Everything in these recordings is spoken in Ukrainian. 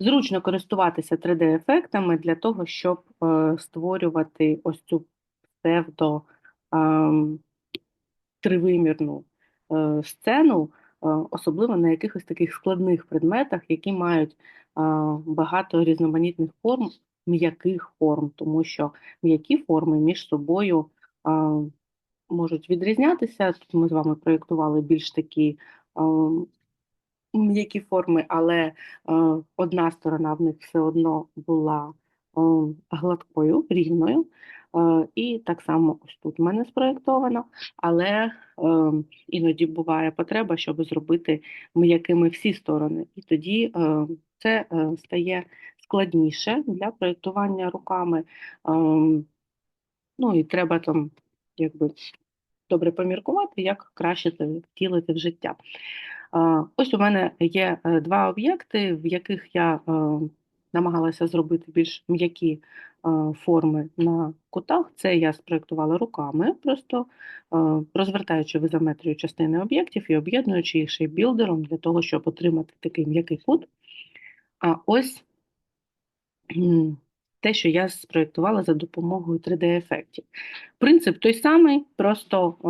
Зручно користуватися 3D-ефектами для того, щоб е, створювати ось цю псевдо ем, тривимірну е, сцену, е, особливо на якихось таких складних предметах, які мають багато різноманітних форм, м'яких форм, тому що м'які форми між собою можуть відрізнятися. Тут ми з вами проєктували більш такі е, м'які форми, але е, одна сторона в них все одно була е, гладкою, рівною. Е, і так само ось тут в мене спроєктовано, але іноді буває потреба, щоб зробити м'якими всі сторони. І тоді це стає складніше для проєктування руками. Ну і треба там якби добре поміркувати, як краще це втілити в життя. Ось у мене є е, два об'єкти, в яких я е, намагалася зробити більш м'які е, форми на кутах. Це я спроєктувала руками, просто розвертаючи в ізометрію частини об'єктів і об'єднуючи їх шейпбілдером для того, щоб отримати такий м'який кут. А ось те, що я спроєктувала за допомогою 3D-ефектів. Принцип той самий, просто е,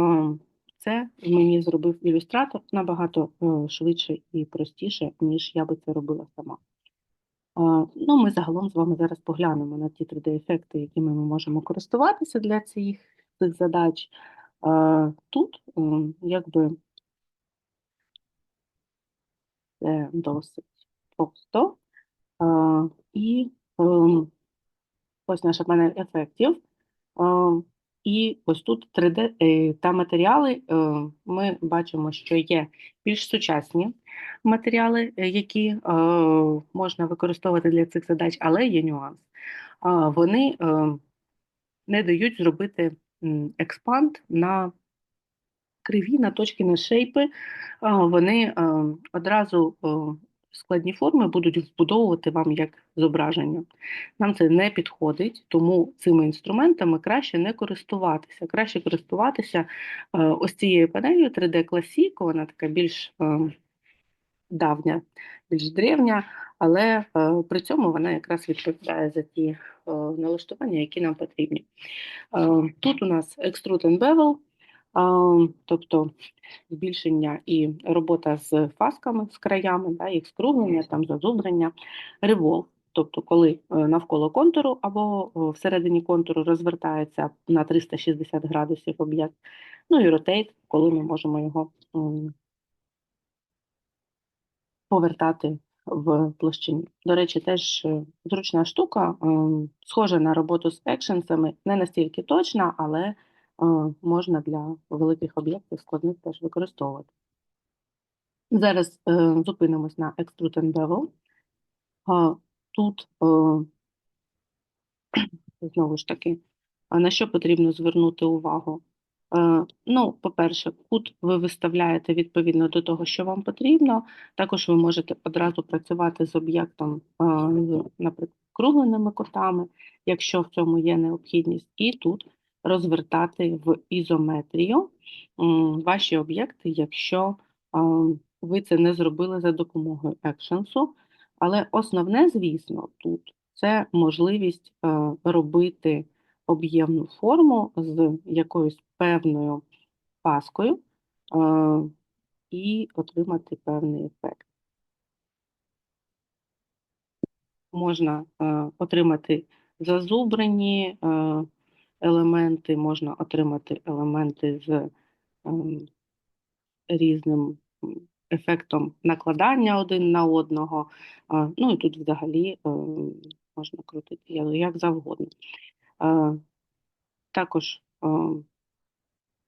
це мені зробив ілюстратор набагато е, швидше і простіше, ніж я би це робила сама. Ну, ми загалом з вами зараз поглянемо на ті 3D-ефекти, якими ми можемо користуватися для цих, цих задач. Тут, якби, це досить просто. І ем, ось наша панель ефектів. І ось тут 3D е, та матеріали е, ми бачимо, що є більш сучасні матеріали, е, які можна використовувати для цих задач, але є нюанс. Вони не дають зробити експанд на криві, на точки, на шейпи. Вони одразу складні форми будуть вбудовувати вам як зображення. Нам це не підходить, тому цими інструментами краще не користуватися. Краще користуватися е, ось цією панелью 3D Classic, вона така більш е, давня, більш древня, але е, при цьому вона якраз відповідає за ті налаштування, які нам потрібні. Тут у нас Extrude and Bevel, тобто збільшення і робота з фасками, з краями, да, їх скруглення, там зазубрення, револв. Тобто, коли е, навколо контуру або всередині контуру розвертається на 360 градусів об'єкт, ну і ротейт, коли ми можемо його повертати в площині. До речі, теж е, зручна штука, схожа на роботу з екшенсами, не настільки точна, але можна для великих об'єктів складних теж використовувати. Зараз е, зупинимось на Extrude and Bevel. Тут е, знову ж таки, на що потрібно звернути увагу? Е, Ну, по-перше, кут ви виставляєте відповідно до того, що вам потрібно. Також ви можете одразу працювати з об'єктом, наприклад, кругленими кутами, якщо в цьому є необхідність, і тут розвертати в ізометрію ваші об'єкти, якщо ви це не зробили за допомогою екшенсу. Але основне, звісно, тут це можливість е, робити об'ємну форму з якоюсь певною паскою е, і отримати певний ефект. Можна е, отримати зазубрені елементи, можна отримати елементи з ем, різним ефектом накладання один на одного. Ну і тут взагалі е, можна крутити як завгодно. Е, Також е,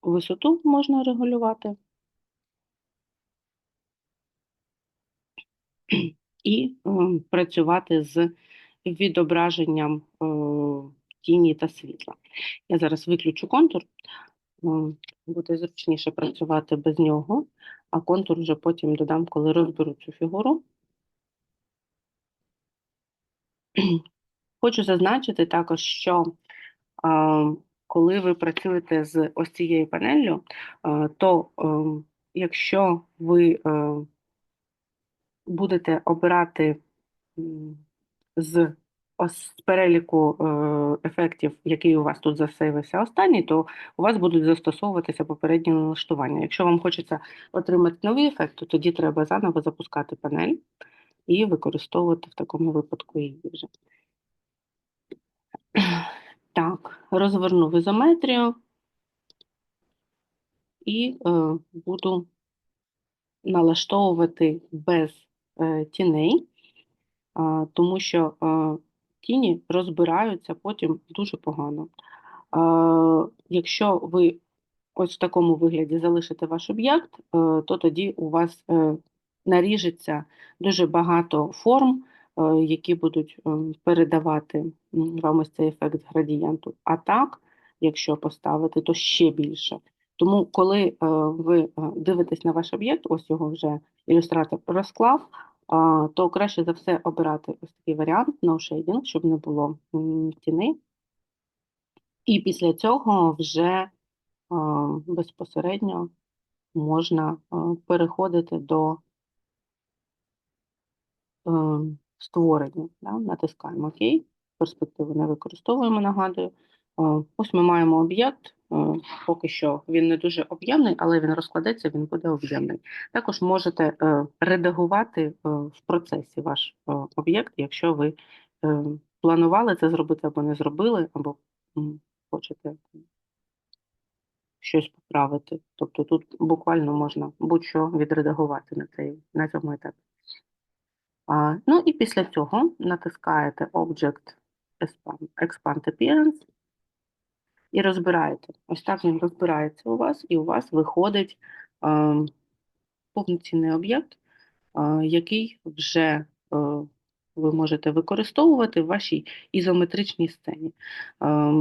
висоту можна регулювати і працювати з відображенням е, тіні та світла. Я зараз виключу контур, буде зручніше працювати без нього, а контур вже потім додам, коли розберу цю фігуру. Хочу зазначити також, що коли ви працюєте з ось цією панеллю, то якщо ви будете обирати з з переліку е, ефектів, який у вас тут засейвився останній, то у вас будуть застосовуватися попередні налаштування. Якщо вам хочеться отримати новий ефект, то тоді треба заново запускати панель і використовувати в такому випадку її вже. Так, розвернув ізометрію і е, буду налаштовувати без е, тіней, а, тому що е, тіні розбираються потім дуже погано. Якщо ви ось в такому вигляді залишите ваш об'єкт, е, то тоді у вас е, наріжеться дуже багато форм, е, які будуть передавати вам ось цей ефект градієнту. А так, якщо поставити, то ще більше. Тому, коли ви дивитесь на ваш об'єкт, ось його вже ілюстратор розклав, то краще за все обирати ось такий варіант no shading, щоб не було тіни. І після цього вже безпосередньо можна переходити до е, створення. Да? Натискаємо ОК, перспективу не використовуємо, нагадую. Е, Ось ми маємо об'єкт. Поки що він не дуже об'ємний, але він розкладеться, він буде об'ємний. Також можете е, редагувати е, в процесі ваш е, об'єкт, якщо ви планували це зробити або не зробили, або хочете щось поправити. Тобто тут буквально можна будь-що відредагувати на, цей, на цьому етапі. Ну і після цього натискаєте Object Expand Appearance і розбираєте. Ось так він розбирається у вас, і у вас виходить е, повноцінний об'єкт, е, який вже е, ви можете використовувати в вашій ізометричній сцені. Е,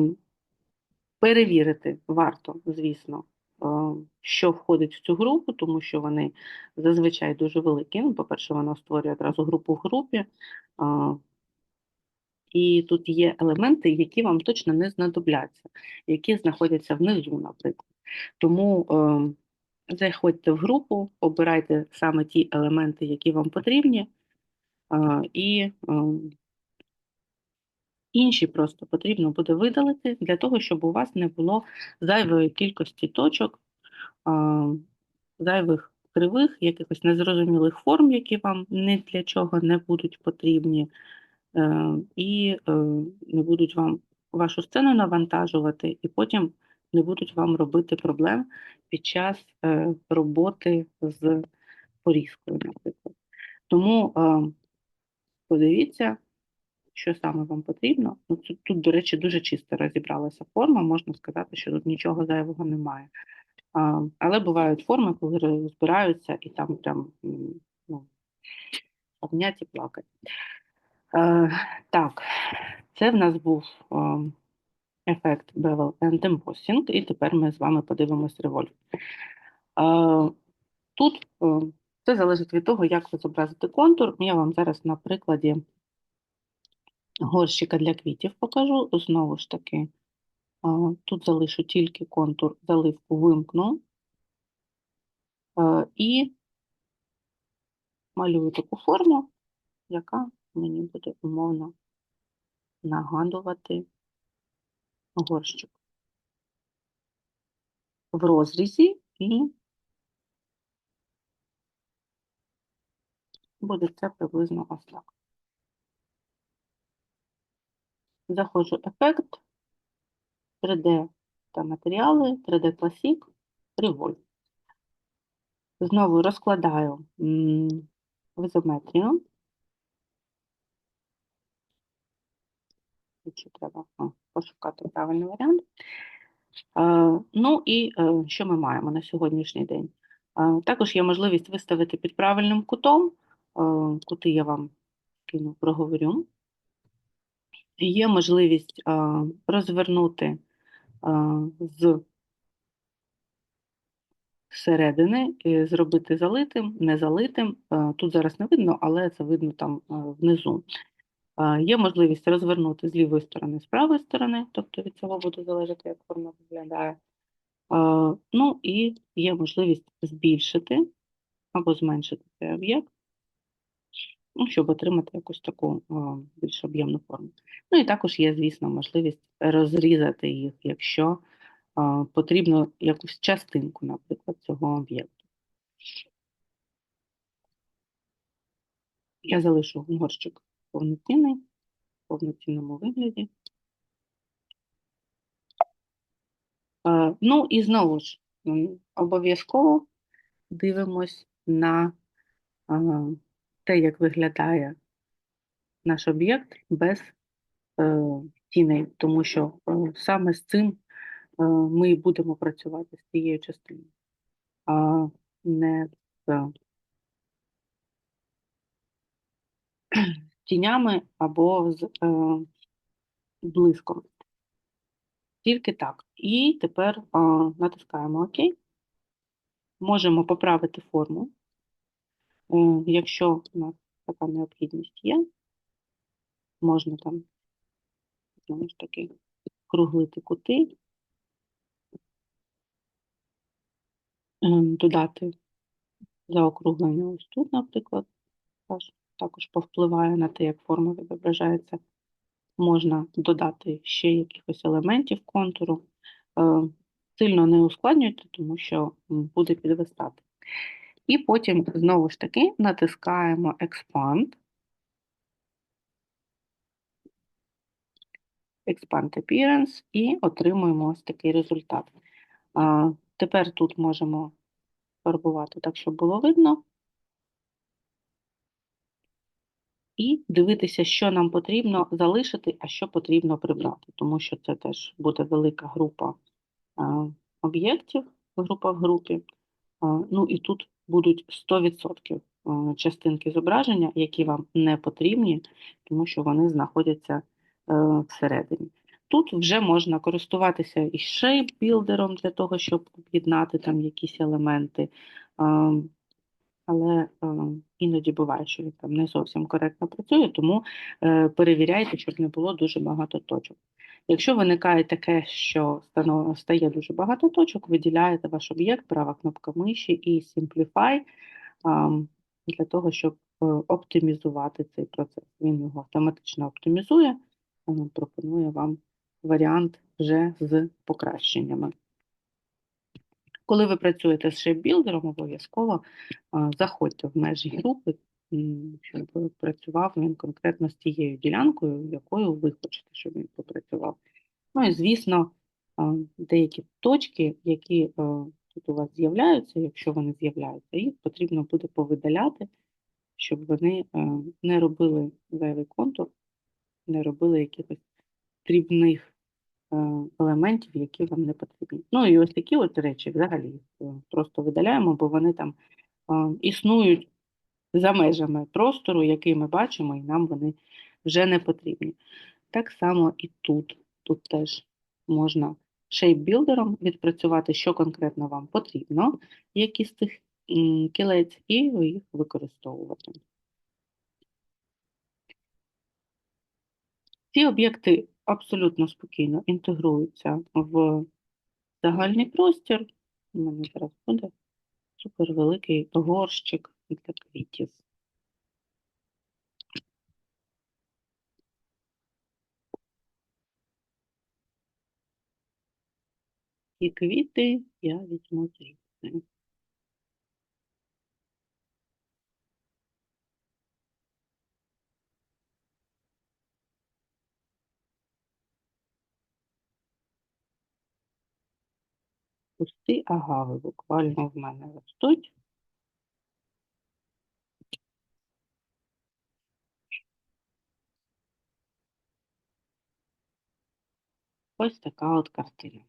Перевірити варто, звісно, е, що входить в цю групу, тому що вони зазвичай дуже великі. Ну, По-перше, воно створює одразу групу в групі, а, і тут є елементи, які вам точно не знадобляться, які знаходяться внизу, наприклад. Тому е, заходьте в групу, обирайте саме ті елементи, які вам потрібні, е, і е, Інші просто потрібно буде видалити для того, щоб у вас не було зайвої кількості точок, а, зайвих кривих, якихось незрозумілих форм, які вам ні для чого не будуть потрібні, е, і е, не будуть вам вашу сцену навантажувати, і потім не будуть вам робити проблем під час е, роботи з порізкою, наприклад. Тому е, подивіться що саме вам потрібно. Ну, тут, до речі, дуже чисто розібралася форма, можна сказати, що тут нічого зайвого немає. Але бувають форми, коли розбираються і там прям ну, обняті плакать. Е, так, це в нас був е, ефект Bevel and Embossing, і тепер ми з вами подивимось. Е, тут е, це залежить від того, як ви зобразите контур. Я вам зараз на прикладі горщика для квітів покажу. Знову ж таки, тут залишу тільки контур, заливку вимкну і малюю таку форму, яка мені буде умовно нагадувати горщик. В розрізі і буде це приблизно ось так. Заходжу ефект, 3D та матеріали, 3D Classic, Revolve. Знову розкладаю м, в ізометрію. Тут треба пошукати правильний варіант. Ну і е, що ми маємо на сьогоднішній день? Також є можливість виставити під правильним кутом. Кути я вам кину, проговорю. Є можливість розвернути з середини, зробити залитим, не залитим. Е, Тут зараз не видно, але це видно там внизу. Є можливість розвернути з лівої сторони, з правої сторони, тобто від цього буде залежати, як форма виглядає. Ну і є можливість збільшити або зменшити цей об'єкт. ну, щоб отримати якусь таку більш об'ємну форму. Ну і також є, звісно, можливість розрізати їх, якщо потрібно якусь частинку, наприклад, цього об'єкту. Я залишу горщик повноцінний, в повноцінному вигляді. Е, Ну і знову ж обов'язково дивимось на те, як виглядає наш об'єкт без е, тіней, тому що е, саме з цим е, ми будемо працювати з цією частиною, а не з тінями або з е, блиском. Тільки так. І тепер а, натискаємо ОК. Можемо поправити форму, Е, якщо у нас така необхідність є. Можна там, знову ж таки, круглити кути, ем, додати заокруглення ось тут, наприклад, теж також повпливає на те, як форма відображається. Можна додати ще якихось елементів контуру. Е, Сильно не ускладнюйте, тому що буде підвисати. І потім знову ж таки натискаємо Expand. Expand Appearance і отримуємо ось такий результат. Тепер тут можемо фарбувати так, щоб було видно. І дивитися, що нам потрібно залишити, а що потрібно прибрати, тому що це теж буде велика група а, об'єктів, група в групі. А, Ну і тут будуть 100% частинки зображення, які вам не потрібні, тому що вони знаходяться е, всередині. Тут вже можна користуватися і шейп-білдером для того, щоб об'єднати там якісь елементи. Але е, іноді буває, що він там не зовсім коректно працює, тому е, перевіряйте, щоб не було дуже багато точок. Якщо виникає таке, що стає дуже багато точок, виділяєте ваш об'єкт, права кнопка миші і Simplify для того, щоб е, оптимізувати цей процес. Він його автоматично оптимізує, пропонує вам варіант вже з покращеннями. Коли ви працюєте з шейпбілдером, обов'язково заходьте в межі групи, щоб працював він конкретно з тією ділянкою, якою ви хочете, щоб він попрацював. Ну і, звісно, деякі точки, які тут у вас з'являються, якщо вони з'являються, їх потрібно буде повидаляти, щоб вони не робили зайвий контур, не робили якихось дрібних елементів, які вам не потрібні. Ну і ось такі от речі взагалі е, просто видаляємо, бо вони там е, існують за межами простору, який ми бачимо, і нам вони вже не потрібні. Так само і тут. Тут теж можна шейпбілдером відпрацювати, що конкретно вам потрібно, які з цих кілець, і їх використовувати. Ці об'єкти абсолютно спокійно інтегруються в загальний простір. У мене зараз буде супервеликий горщик для квітів. І квіти я візьму звідси. Кусти агави буквально в мене ростуть. Ось така от картина.